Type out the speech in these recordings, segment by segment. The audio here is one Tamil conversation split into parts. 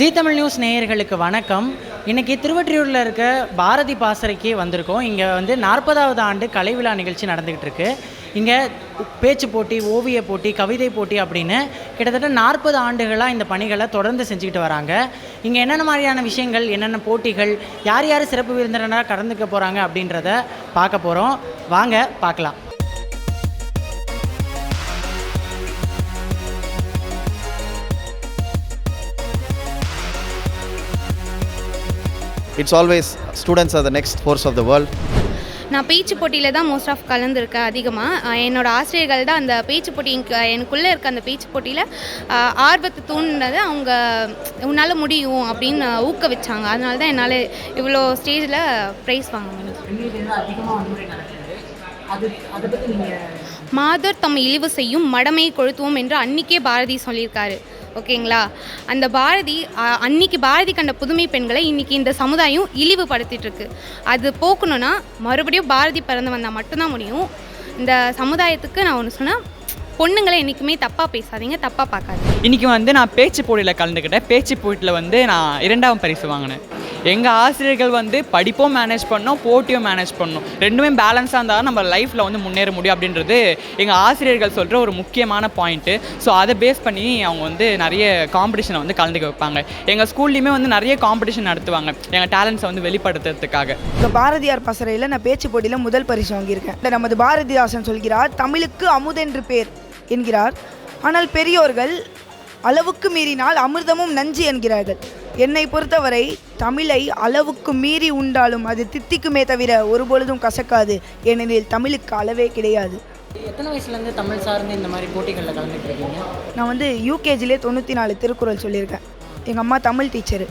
ஜி தமிழ் நியூஸ் நேயர்களுக்கு வணக்கம். இன்றைக்கி திருவற்றியூரில் இருக்க பாரதி பாசறைக்கு வந்திருக்கோம். இங்கே வந்து நாற்பதாவது ஆண்டு கலை விழா நிகழ்ச்சி நடந்துக்கிட்டு இருக்கு. இங்கே பேச்சு போட்டி ஓவிய போட்டி கவிதை போட்டி அப்படின்னு கிட்டத்தட்ட நாற்பது ஆண்டுகளாக இந்த பணிகளை தொடர்ந்து செஞ்சுக்கிட்டு வராங்க. இங்கே என்னென்ன மாதிரியான விஷயங்கள் என்னென்ன போட்டிகள் யார் யார் சிறப்பு விருந்தினராக கடந்துக்க போகிறாங்க அப்படின்றத பார்க்க போகிறோம் வாங்க பார்க்கலாம். It's always students are the next force of the world நான் பேச்சு போட்டியில் தான் மோஸ்ட் ஆஃப் கலந்துருக்கேன் அதிகமாக என்னோடய ஆசிரியர்கள் தான் அந்த பேச்சு போட்டி எனக்குள்ளே இருக்க அந்த பேச்சு போட்டியில் ஆர்வத்தை தூண்டினது அவங்க உன்னால் முடியும் அப்படின்னு ஊக்குவிச்சாங்க. அதனால தான் என்னால் இவ்வளோ ஸ்டேஜில் ப்ரைஸ் வாங்க முடியும் மாதர் தம் இழிவு செய்யும் மடமையை கொளுத்துவோம் என்று அன்னிக்கே பாரதி சொல்லியிருக்காரு. ஓகேங்களா? அந்த பாரதி அன்னைக்கு பாரதி கண்ட புதுமை பெண்களை இன்றைக்கி இந்த சமுதாயம் இழிவுபடுத்திட்டுருக்கு. அது போக்கணும்னா மறுபடியும் பாரதி பிறந்து வந்தால் மட்டும்தான் முடியும். இந்த சமுதாயத்துக்கு நான் ஒன்று சொன்னால் பொண்ணுங்களை என்றைக்குமே தப்பாக பேசாதீங்க தப்பாக பார்க்காதீங்க. இன்றைக்கி வந்து நான் பேச்சு போட்டியில் கலந்துக்கிட்டேன். பேச்சு போட்டியில் வந்து நான் இரண்டாம் பரிசு வாங்கினேன். எங்கள் ஆசிரியர்கள் வந்து படிப்பும் மேனேஜ் பண்ணோம் போட்டியும் மேனேஜ் பண்ணோம். ரெண்டுமே பேலன்ஸாக இருந்தால் நம்ம லைஃப்பில் வந்து முன்னேற முடியும் அப்படின்றது எங்கள் ஆசிரியர்கள் சொல்கிற ஒரு முக்கியமான பாயிண்ட்டு ஸோ அதை பேஸ் பண்ணி அவங்க வந்து நிறைய காம்படிஷனை வந்து கலந்துக்க வைப்பாங்க. எங்கள் ஸ்கூல்லையுமே வந்து நிறைய காம்படிஷன் நடத்துவாங்க. எங்கள் டேலண்ட்ஸை வந்து வெளிப்படுத்துறதுக்காக. இந்த பாரதியார் பசறையில் நான் பேச்சு போட்டியில் முதல் பரிசு வாங்கியிருக்கேன். இந்த நமது பாரதிதாசன் சொல்கிறார் தமிழுக்கு அமுதென்று பேர். என்கிறார். ஆனால் பெரியோர்கள் அளவுக்கு மீறினால் அமிர்தமும் நஞ்சு என்கிறார்கள். என்னை பொறுத்தவரை தமிழை அளவுக்கு மீறி உண்டாலும் அது தித்திக்குமே தவிர ஒருபொழுதும் கசக்காது. ஏனெனில் தமிழுக்கு அளவே கிடையாது. எத்தனை வயசுலேருந்து தமிழ் சார்ந்து இந்த மாதிரி போட்டிகளில் கலந்துட்டு இருக்கீங்க நான் வந்து யூகேஜிலே தொண்ணூற்றி நாலு திருக்குறள் சொல்லியிருக்கேன். எங்கள் அம்மா தமிழ் டீச்சரு.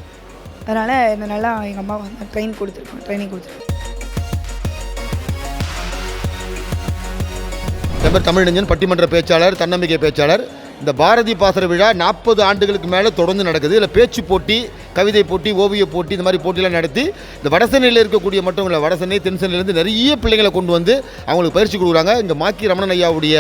அதனால் என்ன நல்லா எங்கள் அம்மா வந்து ட்ரெயின் கொடுத்துருக்கோம் ட்ரைனிங் கொடுத்துருக்கோம் என் பேர் தமிழஞ்சன் பட்டிமன்ற பேச்சாளர் தன்னம்பிக்கை பேச்சாளர். இந்த பாரதி பாசர விழா நாற்பது ஆண்டுகளுக்கு மேலே தொடர்ந்து நடக்குது. இதில் பேச்சு போட்டி கவிதை போட்டி ஓவிய போட்டி இந்த மாதிரி போட்டிலாம் நடத்தி இந்த வடசென்னையில் இருக்கக்கூடிய மட்டும் இல்லை வடசென்னை தென்சென்னையிலேருந்து நிறைய பிள்ளைங்களை கொண்டு வந்து அவங்களுக்கு பயிற்சி கொடுக்குறாங்க. இங்கே மாக்கி ரமணன் ஐயாவுடைய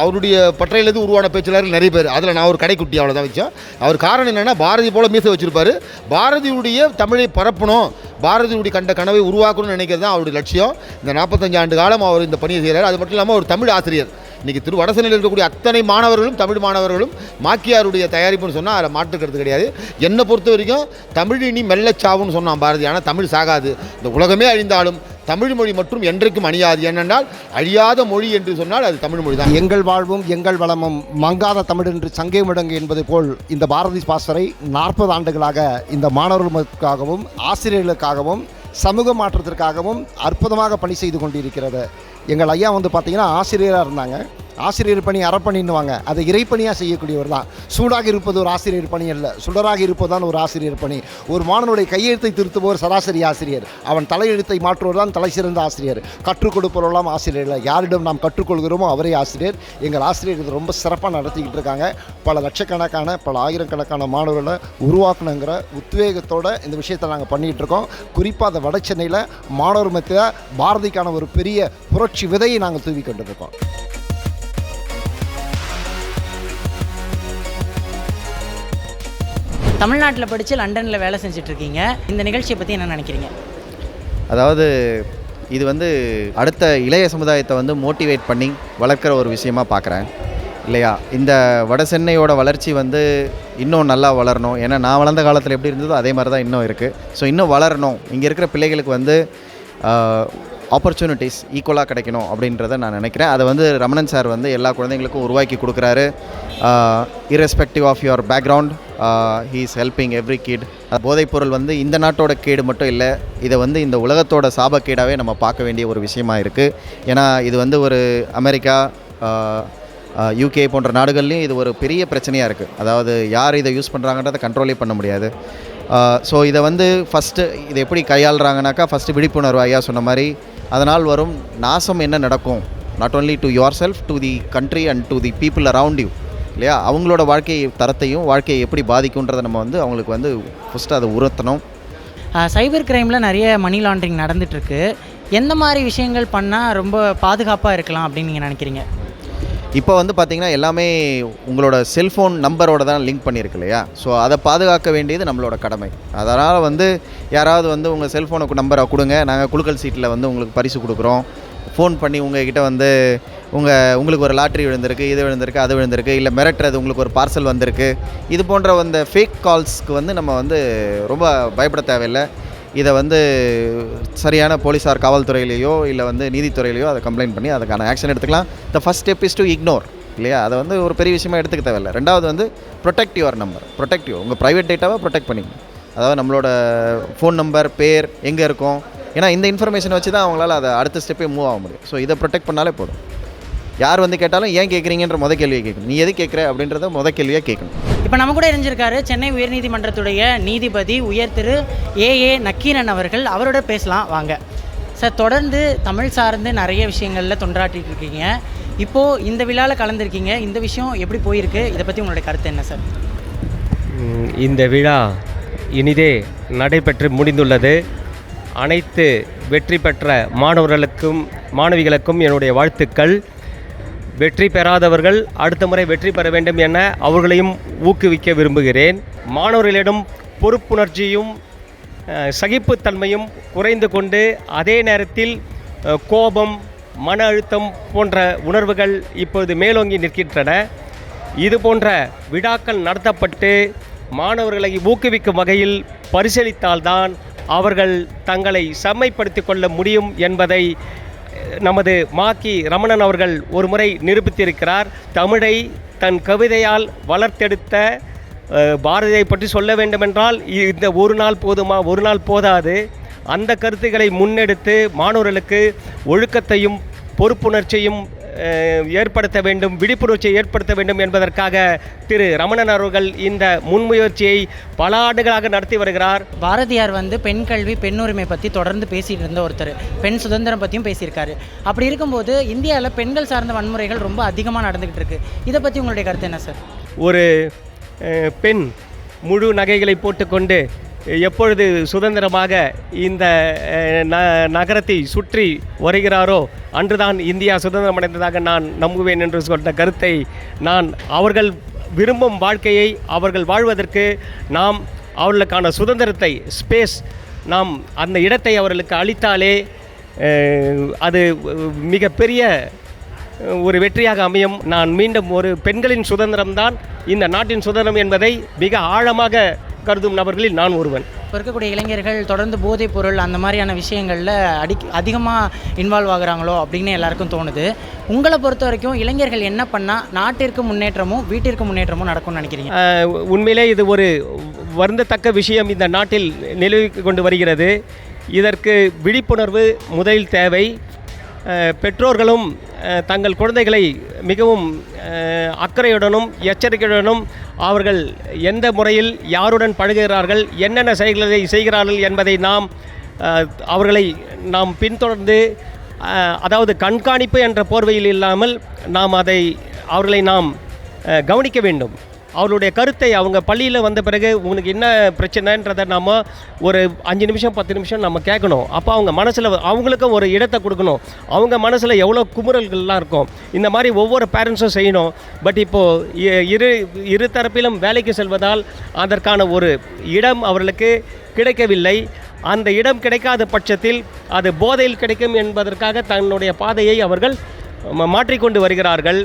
அவருடைய பற்றையிலேருந்து உருவான பேச்சாளர்கள் நிறைய பேர். அதில் நான் ஒரு கடைக்குட்டி அவ்வளோ தான் வச்சேன் அவர் காரணம் என்னென்னா பாரதி போல மீசை வச்சுருப்பார். பாரதியுடைய தமிழை பரப்பணும். பாரதியுடைய கண்ட கனவை உருவாக்கணும்னு நினைக்கிறது தான் அவருடைய லட்சியம். இந்த நாற்பத்தஞ்சு ஆண்டு காலம் அவர் இந்த பணியை செய்கிறார் அது மட்டும் இல்லாமல் ஒரு தமிழ் ஆசிரியர். இன்றைக்கி திரு வடசென்னையில் இருக்கக்கூடிய அத்தனை மாணவர்களும் தமிழ் மாணவர்களும் மாக்கியாருடைய தயாரிப்புன்னு சொன்னால் அதில் மாற்றுக்கிறது கிடையாது. என்னை பொறுத்த வரைக்கும் தமிழ் இனி மெல்லச்சாவுன்னு சொன்னான் பாரதி. ஆனால் தமிழ் சாகாது. இந்த உலகமே அழிந்தாலும் தமிழ் மொழி மற்றும் என்றைக்கும் அணியாது. ஏனென்றால் அழியாத மொழி என்று சொன்னால் அது தமிழ் மொழி தான் எங்கள் வாழ்வும் எங்கள் வளமும் மங்காத தமிழ் என்று சங்கே முடங்கு என்பது போல் இந்த பாரதி பாஸ்வரை நாற்பது ஆண்டுகளாக இந்த மாணவர்களுக்காகவும் ஆசிரியர்களுக்காகவும் சமூக மாற்றத்திற்காகவும் அற்புதமாக பணி செய்து கொண்டிருக்கிறது. எங்கள் ஐயா வந்து பார்த்திங்கன்னா ஆசிரியராக இருந்தாங்க. ஆசிரியர் பணி அறப்பணின்னுவாங்க. அதை இறைப்பணியாக செய்யக்கூடியவர் தான். சூடாக இருப்பது ஒரு ஆசிரியர் பணி அல்ல. சுடராக இருப்பதுதான் ஒரு ஆசிரியர் பணி. ஒரு மாணவனுடைய கையெழுத்தை திருத்துபவர் சராசரி ஆசிரியர். அவன் தலையெழுத்தை மாற்றுவர் தான் தலை சிறந்த ஆசிரியர். கற்றுக் கொடுப்பவரெல்லாம் ஆசிரியர் இல்லை. யாரிடம் நாம் கற்றுக்கொள்கிறோமோ அவரே ஆசிரியர். எங்கள் ஆசிரியர் இது ரொம்ப சிறப்பாக நடத்திக்கிட்டு இருக்காங்க. பல லட்சக்கணக்கான பல ஆயிரக்கணக்கான மாணவர்களை உருவாக்கணுங்கிற உத்வேகத்தோட இந்த விஷயத்தை நாங்கள் பண்ணிகிட்டு இருக்கோம். குறிப்பாக அந்த வட சென்னையில் மாணவர் மத்தியில் பாரதிக்கான ஒரு பெரிய புரட்சி விதையை நாங்கள் தூவி கொண்டிருக்கோம். தமிழ்நாட்டில் படித்து லண்டனில் வேலை செஞ்சுட்டு இருக்கீங்க இந்த நிகழ்ச்சியை பற்றி என்ன நினைக்கிறீங்க? அதாவது இது வந்து அடுத்த இளைய சமுதாயத்தை வந்து மோட்டிவேட் பண்ணி வளர்க்குற ஒரு விஷயமா பார்க்குறேன் இல்லையா? இந்த வட சென்னையோட வளர்ச்சி வந்து இன்னும் நல்லா வளரணும். ஏன்னா நான் வளர்ந்த காலத்தில் எப்படி இருந்ததோ அதே மாதிரி தான் இன்னும் இருக்குது ஸோ இன்னும் வளரணும். இங்கே இருக்கிற பிள்ளைகளுக்கு வந்து ஆப்பர்ச்சுனிட்டிஸ் ஈக்குவலாக கிடைக்கணும் அப்படின்றத நான் நினைக்கிறேன். அதை வந்து ரமணன் சார் வந்து எல்லா குழந்தைங்களுக்கும் உருவாக்கி கொடுக்குறாரு. Irrespective of your background he is helping every kid போதைப்பொருள் வந்து இந்த நாட்டோட கேடு மட்டும் இல்லை இதை வந்து இந்த உலகத்தோட சாபக்கேடாகவே நம்ம பார்க்க வேண்டிய ஒரு விஷயமா இருக்குது ஏன்னா இது வந்து ஒரு அமெரிக்கா யூகே போன்ற நாடுகள்லேயும் இது ஒரு பெரிய பிரச்சனையாக இருக்குது அதாவது யார் இதை யூஸ் பண்ணுறாங்கன்றதை கண்ட்ரோலே பண்ண முடியாது. ஸோ இதை வந்து ஃபஸ்ட்டு இதை எப்படி கையாளுறாங்கனாக்கா ஃபஸ்ட்டு விழிப்புணர்வு ஐயா சொன்ன மாதிரி அதனால் வரும் நாசம் என்ன நடக்கும்? Not only to yourself to the country and to the people around you இல்லையா? அவங்களோட வாழ்க்கை தரத்தையும் வாழ்க்கையை எப்படி பாதிக்குன்றதை நம்ம வந்து அவங்களுக்கு வந்து ஃபஸ்ட்டு அதை உறுத்தணும் சைபர் கிரைமில் நிறைய மணி லாண்ட்ரிங் நடந்துட்டுருக்கு. எந்த மாதிரி விஷயங்கள் பண்ணால் ரொம்ப பாதுகாப்பாக இருக்கலாம் அப்படின்னு நீங்கள் நினைக்கிறீங்க? இப்போ வந்து பார்த்திங்கன்னா எல்லாமே உங்களோட செல்ஃபோன் நம்பரோட தான் லிங்க் பண்ணியிருக்கு இல்லையா? ஸோ அதை பாதுகாக்க வேண்டியது நம்மளோட கடமை. அதனால் வந்து யாராவது வந்து உங்கள் செல்ஃபோனுக்கு நம்பரை கொடுங்க. நாங்கள் குழுக்கல் சீட்டில் வந்து உங்களுக்கு பரிசு கொடுக்குறோம். ஃபோன் பண்ணி உங்ககிட்ட வந்து உங்கள் உங்களுக்கு ஒரு லாட்ரி விழுந்திருக்கு இது விழுந்திருக்கு அது விழுந்திருக்கு இல்லை மிரட்டுறது உங்களுக்கு ஒரு பார்சல் வந்திருக்கு. இது போன்ற அந்த ஃபேக் கால்ஸ்க்கு வந்து நம்ம வந்து ரொம்ப பயப்பட தேவையில்லை. இதை வந்து சரியான போலீஸார் காவல்துறையிலையோ இல்லை வந்து நீதித்துறையிலையோ அதை கம்ப்ளைண்ட் பண்ணி அதுக்கான ஆக்ஷன் எடுத்துக்கலாம். The first step is to ignore இல்லையா? அதை வந்து ஒரு பெரிய விஷயமா எடுத்துக்க தேவையில்லை. ரெண்டாவது வந்து protect your number protect you உங்கள் ப்ரைவேட் டேட்டாவை ப்ரொடெக்ட் பண்ணிக்கணும். அதாவது நம்மளோட ஃபோன் நம்பர் பேர் எங்கே இருக்கும். ஏன்னா இந்த இன்ஃபர்மேஷன் வச்சு தான் அவங்களால அதை அடுத்த ஸ்டெப்பே மூவ் ஆக முடியும். ஸோ இதை ப்ரொடெக்ட் பண்ணாலே போதும். யார் வந்து கேட்டாலும் ஏன் கேட்குறீங்கன்ற முத கேள்வியை கேட்கணும். நீ எது கேட்குற அப்படின்றத முத கேள்வியாக கேட்கணும். இப்போ நம்ம கூட இணைஞ்சிருக்காரு சென்னை உயர்நீதிமன்றத்துடைய நீதிபதி உயர் திரு ஏ. ஏ. நக்கீரன் அவர்கள். அவரோட பேசலாம். வாங்க. சார் தொடர்ந்து தமிழ் சார்ந்து நிறைய விஷயங்களில் தொண்டாற்றிட்டு இருக்கீங்க. இப்போது இந்த விழாவில் கலந்துருக்கீங்க. இந்த விஷயம் எப்படி போயிருக்கு? இதை பற்றி உங்களுடைய கருத்து என்ன சார்? இந்த விழா இனிதே நடைபெற்று முடிந்துள்ளது. அனைத்து வெற்றி பெற்ற மாணவர்களுக்கும் மாணவிகளுக்கும் என்னுடைய வாழ்த்துக்கள். வெற்றி பெறாதவர்கள் அடுத்த முறை வெற்றி பெற வேண்டும் என அவர்களையும் ஊக்குவிக்க விரும்புகிறேன். மாணவர்களிடம் பொறுப்புணர்ச்சியும் சகிப்புத்தன்மையும் குறைந்து கொண்டு அதே நேரத்தில் கோபம் மன அழுத்தம் போன்ற உணர்வுகள் இப்பொழுது மேலோங்கி நிற்கின்றன. இது போன்ற விழாக்கள் நடத்தப்பட்டு மாணவர்களை ஊக்குவிக்கும் வகையில் பரிசீலித்தால்தான் அவர்கள் தங்களை செம்மைப்படுத்திக் கொள்ள முடியும் என்பதை நமது மாக்கி ரமணன் அவர்கள் ஒரு முறை நிரூபித்திருக்கிறார் தமிழை தன் கவிதையால் வளர்த்தெடுத்த பாரதியை பற்றி சொல்ல வேண்டுமென்றால் இந்த ஒரு நாள் போதுமா? ஒரு நாள் போதாது. அந்த கருத்துக்களை முன்னெடுத்து மாணவர்களுக்கு ஒழுக்கத்தையும் பொறுப்புணர்ச்சியும் ஏற்படுத்த வேண்டும் விழிப்புணர்ச்சியை ஏற்படுத்த வேண்டும் என்பதற்காக திரு ரமணன் அவர்கள் இந்த முன்முயற்சியை பல ஆண்டுகளாக நடத்தி வருகிறார். பாரதியார் வந்து பெண் கல்வி பெண் உரிமை பற்றி தொடர்ந்து பேசிகிட்டு இருந்த ஒருத்தர். பெண் சுதந்திரம் பற்றியும் பேசியிருக்காரு. அப்படி இருக்கும்போது இந்தியாவில் பெண்கள் சார்ந்த வன்முறைகள் ரொம்ப அதிகமாக நடந்துக்கிட்டு இருக்கு. இதை பற்றி உங்களுடைய கருத்து என்ன சார்? ஒரு பெண் முழு நகைகளை போட்டுக்கொண்டு எப்பொழுது சுதந்திரமாக இந்த ந நகரத்தை சுற்றி வருகிறாரோ அன்றுதான் இந்தியா சுதந்திரம் அடைந்ததாக நான் நம்புவேன் என்று சொன்ன கருத்தை நான் அவர்கள் விரும்பும் வாழ்க்கையை அவர்கள் வாழ்வதற்கு நாம் அவர்களுக்கான சுதந்திரத்தை ஸ்பேஸ் நாம் அந்த இடத்தை அவர்களுக்கு அளித்தாலே அது மிகப்பெரிய ஒரு வெற்றியாக அமையும். நான் மீண்டும் ஒரு பெண்களின் சுதந்திரம்தான் இந்த நாட்டின் சுதந்திரம் என்பதை மிக ஆழமாக கருதும் நபர்களில் நான் ஒருவன். இப்போ இருக்கக்கூடிய இளைஞர்கள் தொடர்ந்து போதைப் பொருள் அந்த மாதிரியான விஷயங்களில் அடி அதிகமாக இன்வால்வ் ஆகுறாங்களோ அப்படின்னு எல்லாருக்கும் தோணுது. உங்களை பொறுத்த வரைக்கும் இளைஞர்கள் என்ன பண்ணால் நாட்டிற்கு முன்னேற்றமும் வீட்டிற்கு முன்னேற்றமும் நடக்கும்னு நினைக்கிறீங்க? உண்மையிலே இது ஒரு வருந்தத்தக்க விஷயம் இந்த நாட்டில் நிலவி கொண்டு வருகிறது. இதற்கு விழிப்புணர்வு முதலில் தேவை. பெற்றோர்களும் தங்கள் குழந்தைகளை மிகவும் அக்கறையுடனும் எச்சரிக்கையுடனும் அவர்கள் எந்த முறையில் யாருடன் பழகுகிறார்கள் என்னென்ன செயல்களை செய்கிறார்கள் என்பதை நாம் அவர்களை நாம் பின்தொடர்ந்து அதாவது கண்காணிப்பு என்ற போர்வையில் இல்லாமல் நாம் அதை அவர்களை நாம் கவனிக்க வேண்டும். அவருடைய கருத்தை அவங்க பள்ளியில் வந்த பிறகு உனக்கு என்ன பிரச்சனைன்றதை நாம் ஒரு அஞ்சு நிமிஷம் பத்து நிமிஷம் நம்ம கேட்கணும். அப்போ அவங்க மனசில் அவங்களுக்கும் ஒரு இடத்தை கொடுக்கணும். அவங்க மனசில் எவ்வளோ குமுறல்கள்லாம் இருக்கும். இந்த மாதிரி ஒவ்வொரு பேரண்ட்ஸும் செய்யணும். பட் இப்போது இரு இரு தரப்பிலும் வேலைக்கு செல்வதால் அதற்கான ஒரு இடம் அவர்களுக்கு கிடைக்கவில்லை. அந்த இடம் கிடைக்காத பட்சத்தில் அது போதையில் கிடைக்கும் என்பதற்காக தன்னுடைய பாதையை அவர்கள் மாற்றிக்கொண்டு வருகிறார்கள்.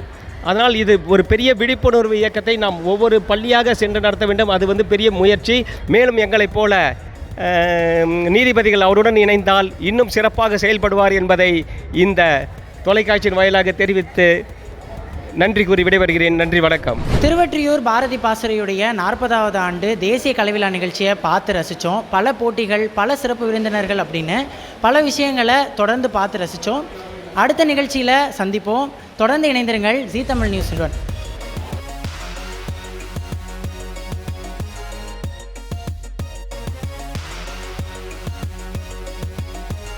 அதனால் இது ஒரு பெரிய விழிப்புணர்வு இயக்கத்தை நாம் ஒவ்வொரு பள்ளியாக சென்று நடத்த வேண்டும். அது வந்து பெரிய முயற்சி. மேலும் எங்களைப் போல நீதிபதிகள் அவருடன் இணைந்தால் இன்னும் சிறப்பாக செயல்படுவார் என்பதை இந்த தொலைக்காட்சியின் வாயிலாக தெரிவித்து நன்றி கூறி விடைபெறுகிறேன். நன்றி வணக்கம். திருவற்றியூர் பாரதி பாசறையுடைய நாற்பதாவது ஆண்டு தேசிய கலைவிழா நிகழ்ச்சியை பார்த்து ரசித்தோம். பல போட்டிகள் பல சிறப்பு விருந்தினர்கள் அப்படின்னு பல விஷயங்களை தொடர்ந்து பார்த்து ரசித்தோம். அடுத்த நிகழ்ச்சியில் சந்திப்போம். தொடர்ந்து இணைந்திருங்கள் ஜி தமிழ் நியூஸ்